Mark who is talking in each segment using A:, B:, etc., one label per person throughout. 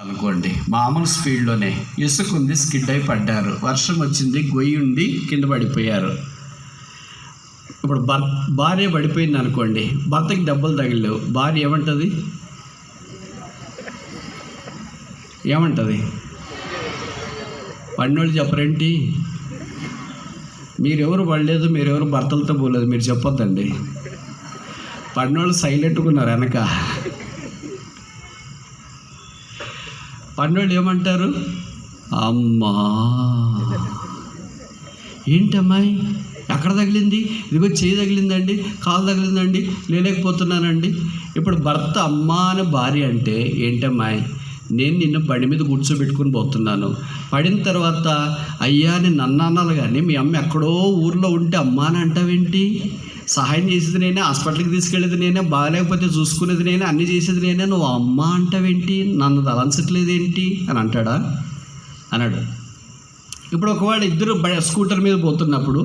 A: అనుకోండి. మామూలు స్పీడ్లోనే ఇసుక ఉంది స్కిడ్ అయి పడ్డారు. వర్షం వచ్చింది గొయ్యి ఉంది కింద పడిపోయారు. ఇప్పుడు భర్ భార్య పడిపోయింది అనుకోండి. భర్తకి దెబ్బలు తగిలేవు భార్య ఏమంటుంది? ఏమంటుంది? పన్నోళ్ళు చెప్పరేంటి? మీరెవరు పడలేదు మీరెవరు భర్తలతో పోలేదు మీరు చెప్పొద్దండి. పడినోళ్ళు సైలెంట్గా ఉన్నారు వెనక. పడినోళ్ళు ఏమంటారు? అమ్మా. ఏంటమ్మాయి ఎక్కడ తగిలింది? ఇదిగో చేయి తగిలిందండి కాలు తగిలిందండి లేలేకపోతున్నానండి. ఇప్పుడు భర్త అమ్మా అని భార్య అంటే ఏంటమ్మాయి నేను నిన్ను బండి మీద కూర్చోబెట్టుకుని పోతున్నాను. పడిన తర్వాత అయ్యా నేను నన్ను కానీ మీ అమ్మ ఎక్కడో ఊర్లో ఉంటే అమ్మా అని అంటావేంటి? సహాయం చేసేది నేనే హాస్పిటల్కి తీసుకెళ్ళేది నేనే బాగాలేకపోతే చూసుకునేది నేనే అన్ని చేసేది నేనే. నువ్వు అమ్మ అంటావేంటి? నన్ను తలంచట్లేదేంటి? అని అంటాడా? అన్నాడు. ఇప్పుడు ఒకవేళ ఇద్దరు స్కూటర్ మీద పోతున్నప్పుడు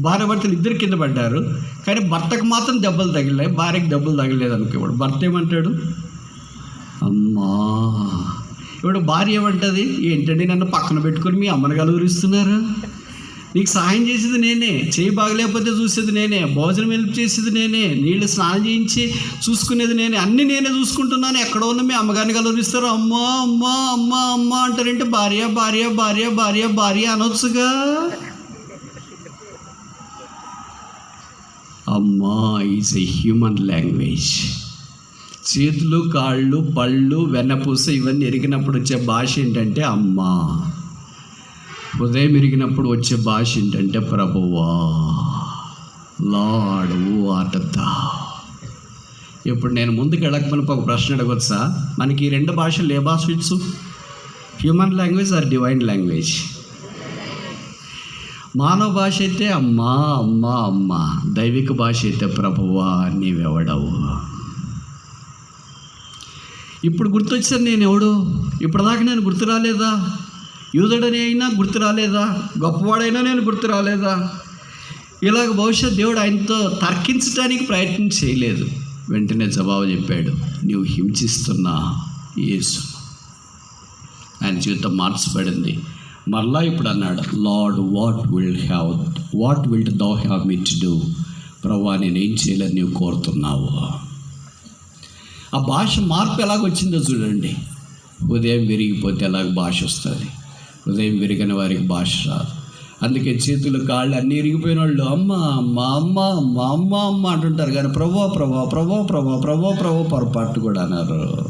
A: భార్య భర్తలు ఇద్దరు కింద పడ్డారు కానీ భర్తకు మాత్రం దెబ్బలు తగిలాయి భార్యకి దెబ్బలు తగిలేదు అనుకో ఇప్పుడు భర్త ఏమంటాడు? అమ్మా! ఇప్పుడు భార్య ఏమంటుంది? ఏంటండి నన్ను పక్కన పెట్టుకొని మీ అమ్మని గలుగురిస్తున్నారు నీకు సహాయం చేసేది నేనే చేయి బాగలేకపోతే చూసేది నేనే భోజనం హెల్ప్ చేసేది నేనే నీళ్ళు స్నానం చేయించి చూసుకునేది నేనే అన్ని నేనే చూసుకుంటున్నాను. ఎక్కడ ఉన్న మీ అమ్మగారిని కలుగురిస్తారు అమ్మా అమ్మా అమ్మా అమ్మా అంటారంటే భార్య భార్య భార్య భార్య భార్య అనొచ్చుగా. అమ్మా ఈజ్ ఎ హ్యూమన్ లాంగ్వేజ్. చేతులు కాళ్ళు పళ్ళు వెన్నపూస ఇవన్నీ ఎరిగినప్పుడు వచ్చే భాష ఏంటంటే అమ్మా. ఉదయం ఎరిగినప్పుడు వచ్చే భాష ఏంటంటే ప్రభువా లాడు ఆటద్దా ఇప్పుడు నేను ముందుకు వెళ్ళకపోయిన ఒక ప్రశ్న అడగొచ్చా మనకి ఈ రెండు భాషలు ఏ భాష వచ్చు? Human language or divine language మానవ భాష అయితే అమ్మా అమ్మా అమ్మా. దైవిక భాష అయితే ప్రభువా నీవెవడవు? ఇప్పుడు గుర్తొచ్చాను నేను ఎవడు? ఇప్పటిదాకా నేను గుర్తు రాలేదా? యూదుడని అయినా గుర్తు రాలేదా? గొప్పవాడైనా నేను గుర్తు రాలేదా? ఇలాగ బహుశా దేవుడు ఆయనతో తర్కించడానికి ప్రయత్నం చేయలేదు. వెంటనే జవాబు చెప్పాడు నీవు హింసిస్తున్నా యేసు. ఆయన జీవితం మార్చబడింది. మరలా ఇప్పుడు అన్నాడు Lord what will have what will thou have me to do? ప్రభా నేనేం చేయాలని నీవు కోరుతున్నావు. ఆ భాష మార్పు ఎలాగొచ్చిందో చూడండి. ఉదయం విరిగిపోతే ఎలాగ భాష వస్తుంది? ఉదయం విరిగిన వారికి భాష రాదు. అందుకే చేతులు కాళ్ళు అన్నీ ఇరిగిపోయిన వాళ్ళు అమ్మ మా అమ్మ మా అమ్మ అమ్మ అంటుంటారు. కానీ ప్రభా ప్రభా ప్రభా ప్రభా ప్రభా ప్రభా పొరపాటు కూడా అన్నారు.